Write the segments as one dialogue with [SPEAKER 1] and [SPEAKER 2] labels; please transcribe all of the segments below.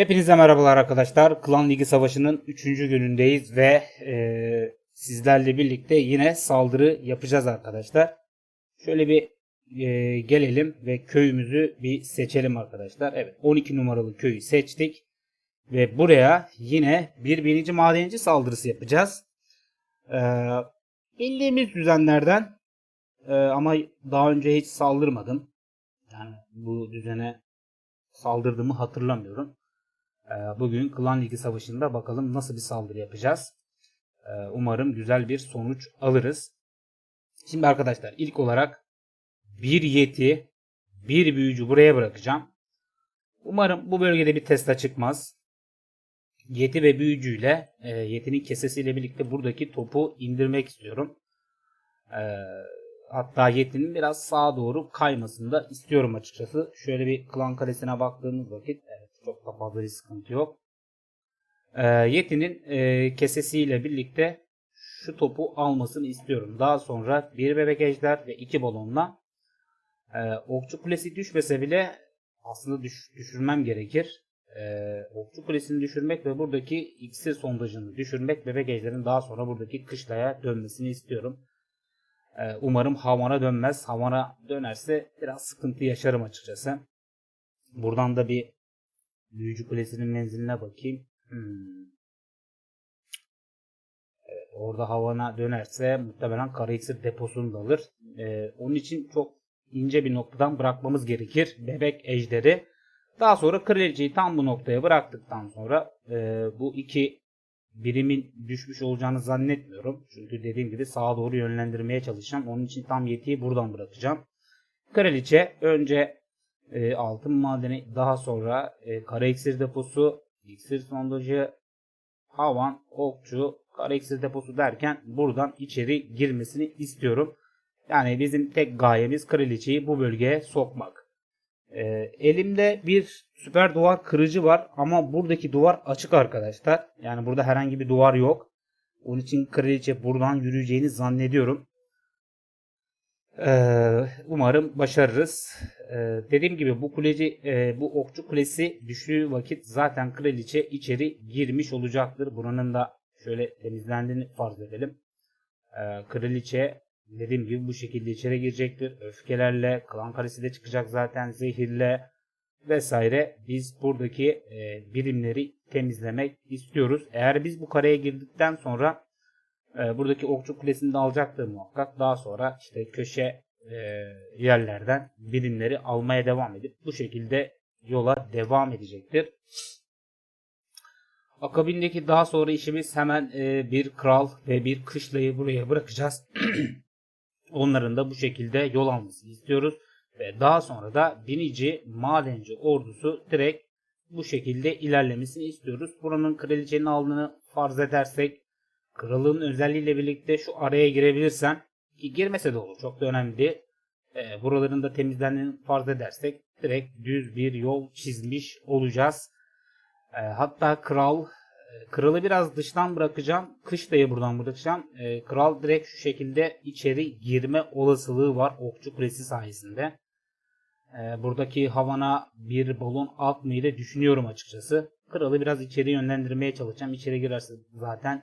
[SPEAKER 1] Hepinize merhabalar arkadaşlar. Klan Ligi Savaşı'nın 3. günündeyiz ve e, sizlerle birlikte yine saldırı yapacağız arkadaşlar. Şöyle bir e, gelelim ve köyümüzü bir seçelim arkadaşlar. Evet 12 numaralı köyü seçtik. Ve buraya yine bir birinci madenci saldırısı yapacağız. E, bildiğimiz düzenlerden e, ama daha önce hiç saldırmadım. Yani bu düzene saldırdığımı hatırlamıyorum. Ee, Bugün Klan Ligi Savaşı'nda bakalım nasıl bir saldırı yapacağız. Ee, Umarım güzel bir sonuç alırız. Şimdi arkadaşlar ilk olarak bir yeti, bir büyücü buraya bırakacağım. Umarım bu bölgede bir Tesla çıkmaz. Yeti ve büyücüyle e, yetinin kesesiyle birlikte buradaki topu indirmek istiyorum. Ee, hatta yetinin biraz sağa doğru kaymasını da istiyorum açıkçası. Şöyle bir klan kalesine baktığımız vakit çok da fazla bir sıkıntı yok. Ee, Yeti'nin e, kesesiyle birlikte şu topu almasını istiyorum. Daha sonra bir bebek ejder ve iki balonla e, okçu kulesi düşmese bile aslında düş- düşürmem gerekir. E, okçu kulesini düşürmek ve buradaki iksir sondajını düşürmek bebek ejderin daha sonra buradaki kışlaya dönmesini istiyorum. E, umarım havana dönmez. Havana dönerse biraz sıkıntı yaşarım açıkçası. Buradan da bir Büyücü Kulesi'nin menziline bakayım. Hmm. Evet, orada havana dönerse muhtemelen kara iksir deposunu da alır. Ee, onun için çok ince bir noktadan bırakmamız gerekir. Bebek ejderi. Daha sonra kraliçeyi tam bu noktaya bıraktıktan sonra e, bu iki birimin düşmüş olacağını zannetmiyorum. Çünkü dediğim gibi sağa doğru yönlendirmeye çalışacağım. Onun için tam yetiyi buradan bırakacağım. Kraliçe önce e, altın madeni daha sonra e, kara iksir deposu, iksir sondajı, havan, okçu, kara iksir deposu derken buradan içeri girmesini istiyorum. Yani bizim tek gayemiz kraliçeyi bu bölgeye sokmak. E, elimde bir süper duvar kırıcı var ama buradaki duvar açık arkadaşlar. Yani burada herhangi bir duvar yok. Onun için kraliçe buradan yürüyeceğini zannediyorum. Ee, umarım başarırız. Ee, dediğim gibi bu kuleci, e, bu okçu kulesi düştüğü vakit zaten kraliçe içeri girmiş olacaktır. Buranın da şöyle temizlendiğini farz edelim. Ee, kraliçe dediğim gibi bu şekilde içeri girecektir. Öfkelerle, klan kalesi de çıkacak zaten zehirle vesaire. Biz buradaki e, birimleri temizlemek istiyoruz. Eğer biz bu kareye girdikten sonra e, buradaki okçu kulesini de alacaktır muhakkak. Daha sonra işte köşe e, yerlerden birimleri almaya devam edip bu şekilde yola devam edecektir. Akabindeki daha sonra işimiz hemen e, bir kral ve bir kışlayı buraya bırakacağız. Onların da bu şekilde yol almasını istiyoruz. Ve daha sonra da binici madenci ordusu direkt bu şekilde ilerlemesini istiyoruz. Buranın kraliçenin aldığını farz edersek kralın özelliğiyle birlikte şu araya girebilirsen girmese de olur çok da önemli değil. E, buraların da farz edersek direkt düz bir yol çizmiş olacağız. E, hatta kral e, kralı biraz dıştan bırakacağım. Kışlayı buradan bırakacağım. E, kral direkt şu şekilde içeri girme olasılığı var okçu kulesi sayesinde. E, buradaki havana bir balon atmayı da düşünüyorum açıkçası. Kralı biraz içeri yönlendirmeye çalışacağım. İçeri girerse zaten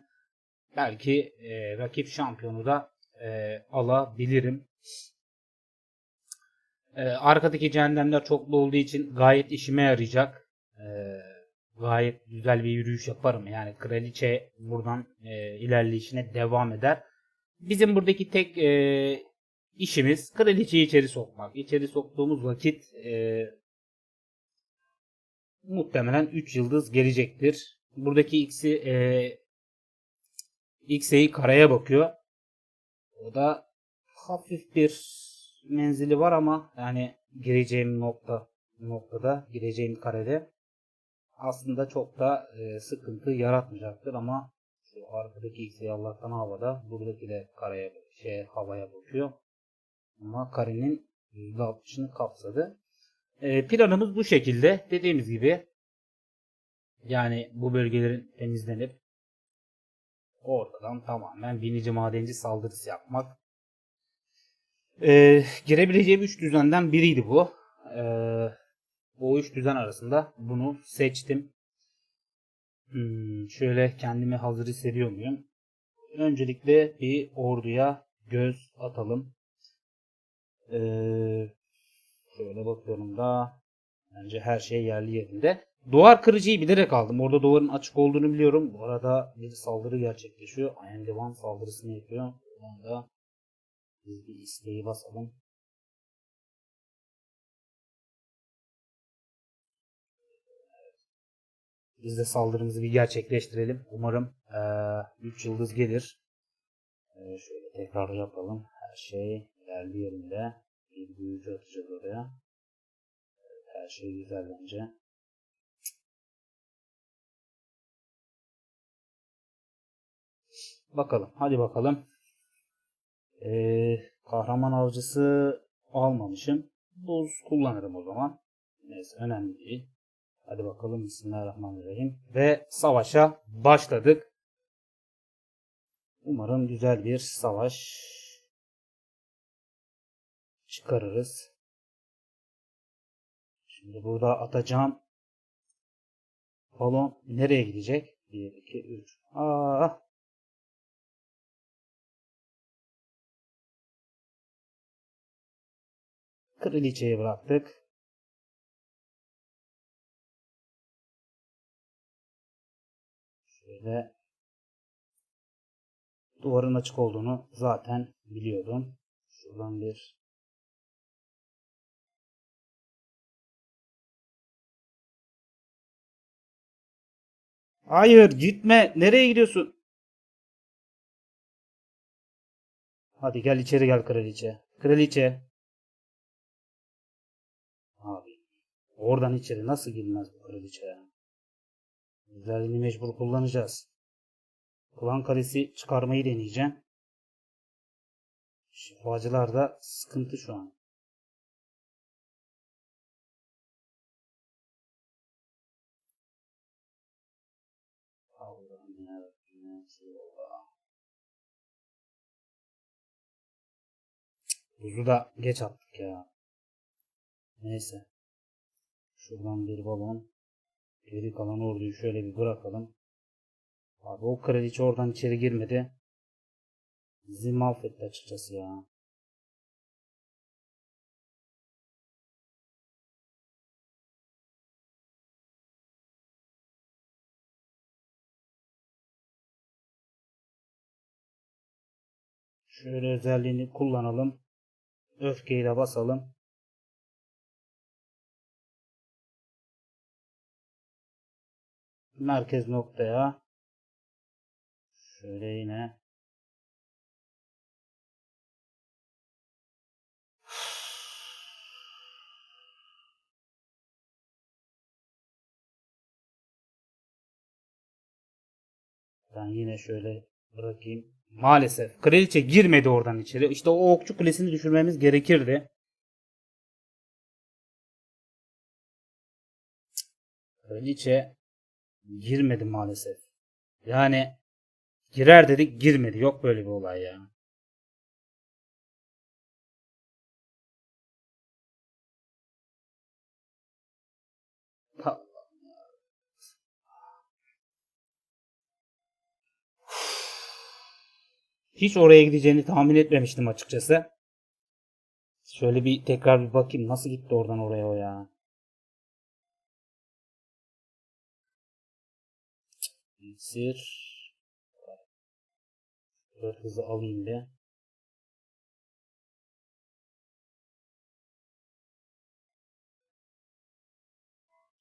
[SPEAKER 1] belki e, rakip şampiyonu da e, alabilirim. E, arkadaki cehennemler çoklu olduğu için gayet işime yarayacak. E, gayet güzel bir yürüyüş yaparım. Yani kraliçe buradan e, ilerleyişine devam eder. Bizim buradaki tek e, işimiz kraliçeyi içeri sokmak. İçeri soktuğumuz vakit e, muhtemelen 3 yıldız gelecektir. Buradaki X'i e, X'e'yi karaya bakıyor. O da hafif bir menzili var ama yani gireceğim nokta noktada gireceğim karede aslında çok da e, sıkıntı yaratmayacaktır ama şu arkadaki X'e Allah'tan havada buradaki de karaya şey havaya bakıyor. Ama karenin %60'ını kapsadı. E, planımız bu şekilde. Dediğimiz gibi yani bu bölgelerin temizlenip ortadan tamamen binici madenci saldırısı yapmak. Ee, girebileceğim 3 düzenden biriydi bu. Ee, o 3 düzen arasında bunu seçtim. Hmm, şöyle kendimi hazır hissediyor muyum? Öncelikle bir orduya göz atalım. Ee, şöyle bakıyorum da bence her şey yerli yerinde. Duvar kırıcıyı bilerek aldım. Orada duvarın açık olduğunu biliyorum. Bu arada bir saldırı gerçekleşiyor. I am the one saldırısını yapıyor. Bu anda biz bir isteği basalım. Biz de saldırımızı bir gerçekleştirelim. Umarım 3 yıldız gelir. Ee, şöyle tekrar yapalım. Her şey yerli yerinde. Bir büyücü atacağız oraya. Her şey güzel bence. Bakalım. Hadi bakalım. Ee, kahraman avcısı almamışım. Buz kullanırım o zaman. Neyse önemli değil. Hadi bakalım Bismillahirrahmanirrahim. Ve savaşa başladık. Umarım güzel bir savaş çıkarırız. Şimdi burada atacağım balon nereye gidecek? 1, 2, 3. Aa, Kraliçeyi bıraktık. Şöyle duvarın açık olduğunu zaten biliyordum. Şuradan bir Hayır gitme. Nereye gidiyorsun? Hadi gel içeri gel kraliçe. Kraliçe. Oradan içeri nasıl girmez bu kraliçe ya? Özelliğini mecbur kullanacağız. Klan kalesi çıkarmayı deneyeceğim. Şifacılar da sıkıntı şu an. Allah'ım yarabbim. Buzu da geç attık ya. Neyse. Şuradan bir balon. Geri kalan orduyu şöyle bir bırakalım. Abi o kraliçe oradan içeri girmedi. Bizi mahvetti açıkçası ya. Şöyle özelliğini kullanalım. Öfkeyi de basalım. Merkez noktaya. Şöyle yine. Ben yine şöyle bırakayım. Maalesef kraliçe girmedi oradan içeri. İşte o okçu kulesini düşürmemiz gerekirdi. Kraliçe girmedi maalesef. Yani girer dedik girmedi. Yok böyle bir olay ya. Hiç oraya gideceğini tahmin etmemiştim açıkçası. Şöyle bir tekrar bir bakayım nasıl gitti oradan oraya o ya. Sir. Dört hızı alayım bir.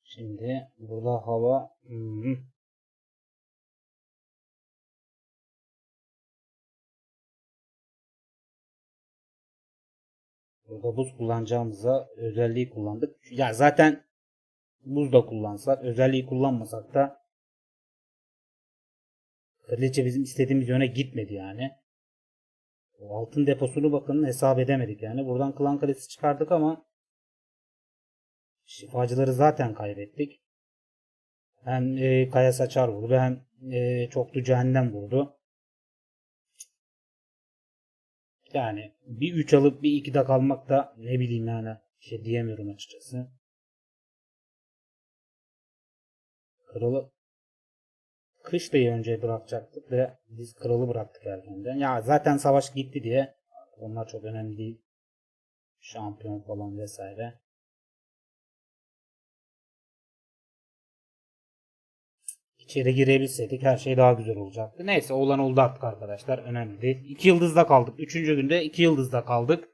[SPEAKER 1] Şimdi burada hava hmm. Burada buz kullanacağımıza özelliği kullandık. Ya zaten buz da kullansak, özelliği kullanmasak da Kraliçe bizim istediğimiz yöne gitmedi yani. O altın deposunu bakın hesap edemedik yani. Buradan klan kalesi çıkardık ama şifacıları zaten kaybettik. Hem e, kaya saçar vurdu hem e, çoklu cehennem vurdu. Yani bir 3 alıp bir 2'de kalmak da ne bileyim yani şey diyemiyorum açıkçası. Kralı Kışlayı önce bırakacaktık ve biz kralı bıraktık erkenden. Ya zaten savaş gitti diye onlar çok önemli değil. Şampiyon falan vesaire. İçeri girebilseydik her şey daha güzel olacaktı. Neyse olan oldu artık arkadaşlar. Önemli değil. 2 yıldızda kaldık. Üçüncü günde 2 yıldızda kaldık.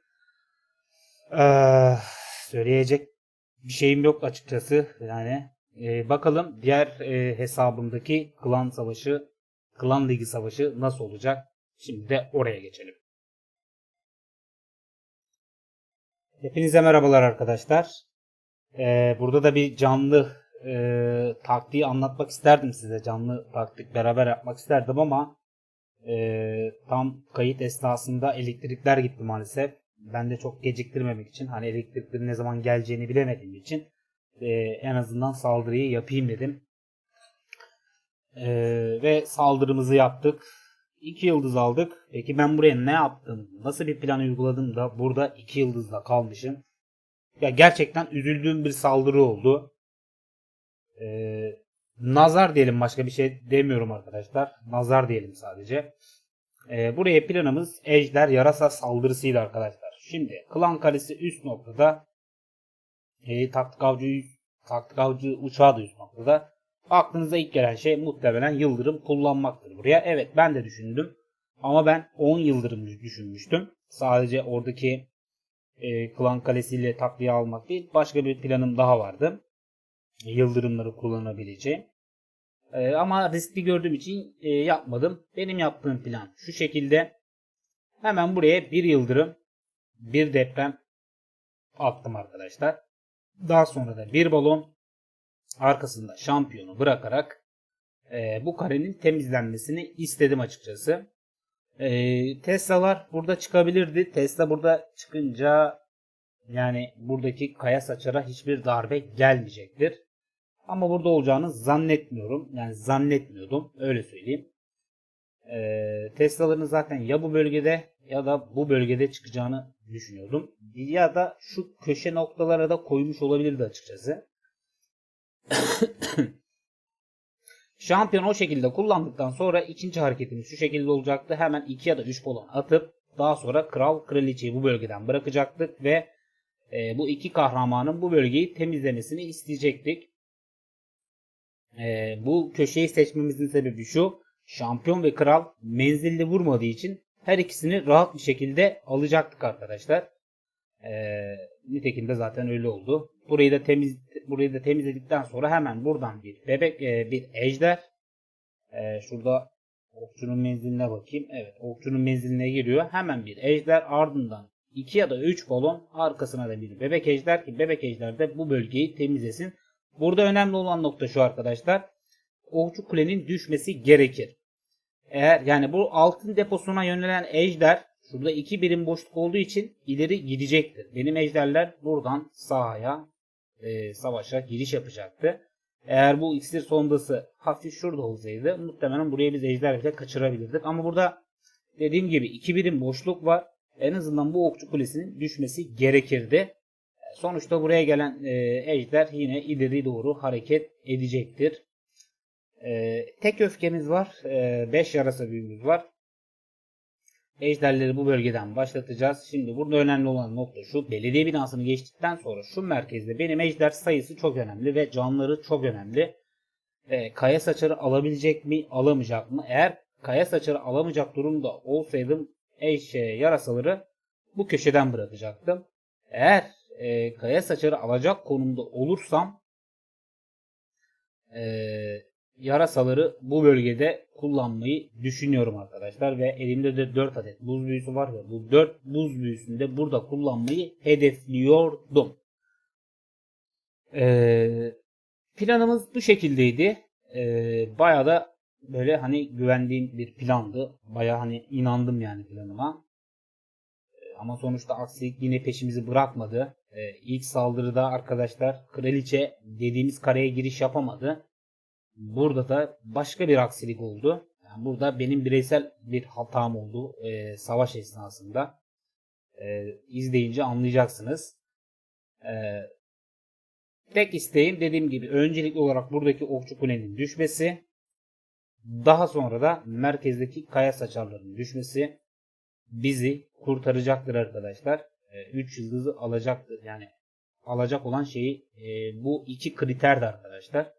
[SPEAKER 1] Ee, söyleyecek bir şeyim yok açıkçası. Yani e, bakalım diğer e, hesabımdaki klan savaşı, klan ligi savaşı nasıl olacak? Şimdi de oraya geçelim. Hepinize merhabalar arkadaşlar. Ee, burada da bir canlı e, taktiği anlatmak isterdim size. Canlı taktik beraber yapmak isterdim ama e, tam kayıt esnasında elektrikler gitti maalesef. Ben de çok geciktirmemek için hani elektriklerin ne zaman geleceğini bilemediğim için e, en azından saldırıyı yapayım dedim. E, ve saldırımızı yaptık. 2 yıldız aldık. Peki ben buraya ne yaptım? Nasıl bir plan uyguladım da burada 2 yıldızla kalmışım? Ya gerçekten üzüldüğüm bir saldırı oldu. Ee, nazar diyelim başka bir şey demiyorum arkadaşlar. Nazar diyelim sadece. Ee, buraya planımız ejder yarasa saldırısıydı arkadaşlar. Şimdi klan kalesi üst noktada e, taktik avcı taktik avcı uçağı da üst noktada. Aklınıza ilk gelen şey muhtemelen yıldırım kullanmaktır buraya. Evet ben de düşündüm. Ama ben 10 yıldırım düşünmüştüm. Sadece oradaki e, klan kalesiyle takviye almak değil. Başka bir planım daha vardı. Yıldırımları kullanabileceğim. E, ama riskli gördüğüm için e, yapmadım. Benim yaptığım plan şu şekilde. Hemen buraya bir yıldırım, bir deprem attım arkadaşlar. Daha sonra da bir balon, arkasında şampiyonu bırakarak e, bu karenin temizlenmesini istedim açıkçası. E, Tesla'lar burada çıkabilirdi. Tesla burada çıkınca yani buradaki kaya saçara hiçbir darbe gelmeyecektir. Ama burada olacağını zannetmiyorum. Yani zannetmiyordum. Öyle söyleyeyim. E, Tesla'ların zaten ya bu bölgede ya da bu bölgede çıkacağını düşünüyordum. Ya da şu köşe noktalara da koymuş olabilirdi açıkçası. Şampiyon o şekilde kullandıktan sonra ikinci hareketimiz şu şekilde olacaktı. Hemen 2 ya da 3 polon atıp daha sonra kral kraliçeyi bu bölgeden bırakacaktık ve e, bu iki kahramanın bu bölgeyi temizlemesini isteyecektik. E, bu köşeyi seçmemizin sebebi şu. Şampiyon ve kral menzilli vurmadığı için her ikisini rahat bir şekilde alacaktık arkadaşlar. E, nitekim de zaten öyle oldu. Burayı da temiz burayı da temizledikten sonra hemen buradan bir bebek e, bir ejder e, şurada okçunun menziline bakayım. Evet okçunun menziline giriyor. Hemen bir ejder ardından 2 ya da 3 balon arkasına da bir bebek ejder ki bebek ejder de bu bölgeyi temizlesin. Burada önemli olan nokta şu arkadaşlar. Okçu kulenin düşmesi gerekir. Eğer yani bu altın deposuna yönelen ejder şurada iki birim boşluk olduğu için ileri gidecektir. Benim ejderler buradan sahaya e, savaşa giriş yapacaktı. Eğer bu iksir sondası hafif şurada olsaydı muhtemelen buraya biz ejderle kaçırabilirdik. Ama burada dediğim gibi iki birim boşluk var. En azından bu okçu kulesinin düşmesi gerekirdi. Sonuçta buraya gelen e, ejder yine ileri doğru hareket edecektir. E, tek öfkemiz var. 5 e, yarasa büyümüz var. Ejderleri bu bölgeden başlatacağız. Şimdi burada önemli olan nokta şu. Belediye binasını geçtikten sonra şu merkezde benim ejder sayısı çok önemli ve canları çok önemli. E, kaya saçarı alabilecek mi alamayacak mı? Eğer kaya saçarı alamayacak durumda olsaydım eş yarasaları bu köşeden bırakacaktım. Eğer e, kaya saçarı alacak konumda olursam e, yarasaları bu bölgede kullanmayı düşünüyorum arkadaşlar. Ve elimde de 4 adet buz büyüsü var ve bu 4 buz büyüsünü de burada kullanmayı hedefliyordum. Ee, planımız bu şekildeydi. Ee, Baya da böyle hani güvendiğim bir plandı. Baya hani inandım yani planıma. Ee, ama sonuçta aksilik yine peşimizi bırakmadı. Ee, ilk saldırıda arkadaşlar kraliçe dediğimiz kareye giriş yapamadı. Burada da başka bir aksilik oldu. Yani burada benim bireysel bir hatam oldu e, savaş esnasında. E, izleyince anlayacaksınız. E, tek isteğim dediğim gibi öncelikli olarak buradaki okçu kulenin düşmesi. Daha sonra da merkezdeki kaya saçarlarının düşmesi bizi kurtaracaktır arkadaşlar. 3 yıldızı alacaktır. Yani alacak olan şeyi e, bu iki kriterdi arkadaşlar.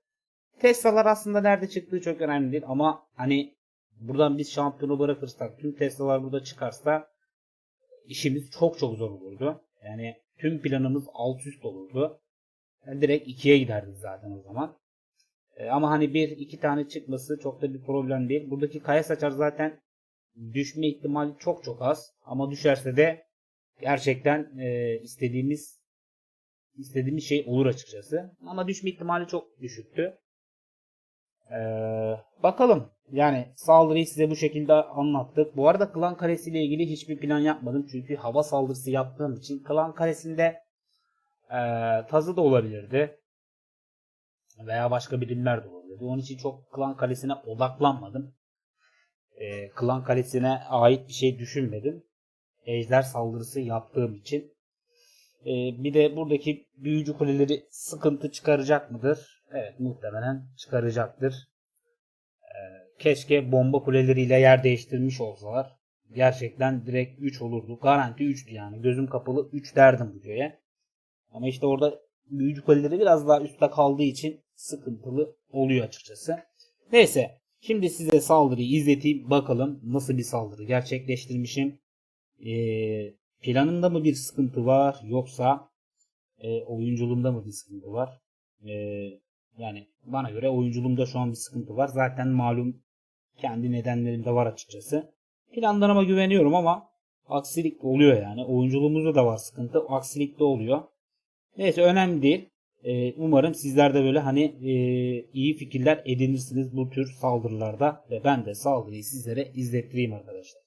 [SPEAKER 1] Tesla'lar aslında nerede çıktığı çok önemli değil ama hani buradan biz şampiyonu bırakırsak tüm Tesla'lar burada çıkarsa işimiz çok çok zor olurdu. Yani tüm planımız alt üst olurdu. Yani direkt ikiye giderdik zaten o zaman. E, ama hani bir iki tane çıkması çok da bir problem değil. Buradaki kaya saçar zaten düşme ihtimali çok çok az. Ama düşerse de gerçekten e, istediğimiz istediğimiz şey olur açıkçası. Ama düşme ihtimali çok düşüktü. Ee, bakalım. Yani saldırıyı size bu şekilde anlattık. Bu arada klan karesi ilgili hiçbir plan yapmadım. Çünkü hava saldırısı yaptığım için klan karesinde e, tazı da olabilirdi. Veya başka birimler de olabilirdi. Onun için çok klan kalesine odaklanmadım. E, klan kalesine ait bir şey düşünmedim. Ejder saldırısı yaptığım için. E, bir de buradaki büyücü kuleleri sıkıntı çıkaracak mıdır? Evet muhtemelen çıkaracaktır. Ee, keşke bomba kuleleriyle yer değiştirmiş olsalar. Gerçekten direkt 3 olurdu. Garanti 3'tü yani. Gözüm kapalı 3 derdim bu köye. Ama işte orada büyücü kuleleri biraz daha üstte kaldığı için sıkıntılı oluyor açıkçası. Neyse. Şimdi size saldırıyı izleteyim. Bakalım nasıl bir saldırı gerçekleştirmişim. Ee, planımda mı bir sıkıntı var yoksa e, oyunculuğumda mı bir sıkıntı var? Ee, yani bana göre oyunculuğumda şu an bir sıkıntı var. Zaten malum kendi nedenlerim de var açıkçası. Planlarıma güveniyorum ama aksilik oluyor yani. Oyunculuğumuzda da var sıkıntı. Aksilik de oluyor. Neyse önemli değil. Ee, umarım sizler de böyle hani e, iyi fikirler edinirsiniz bu tür saldırılarda ve ben de saldırıyı sizlere izlettireyim arkadaşlar.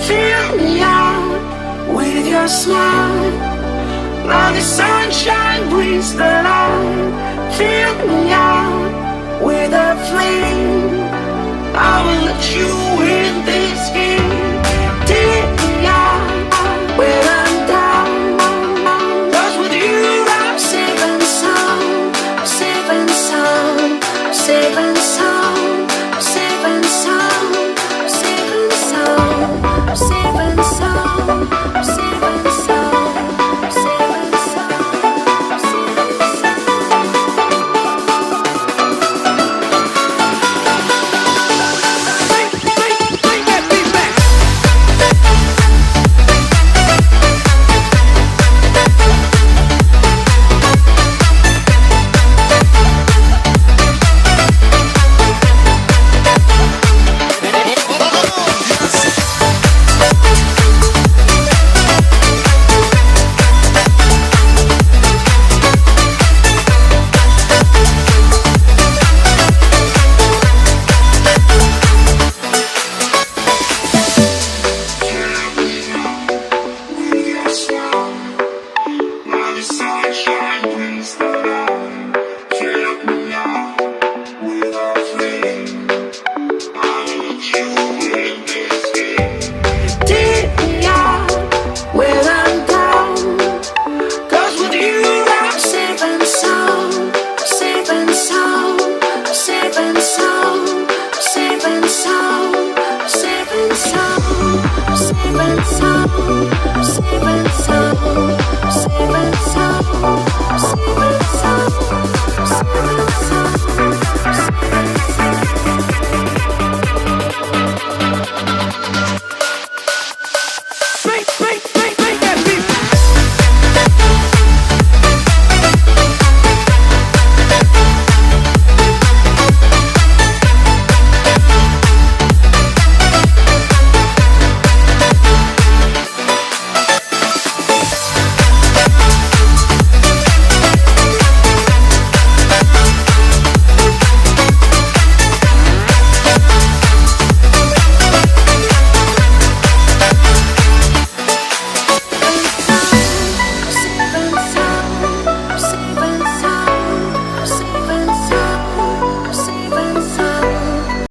[SPEAKER 2] Fill me out with your smile. Now the sunshine brings the light. Fill me out with a flame. you.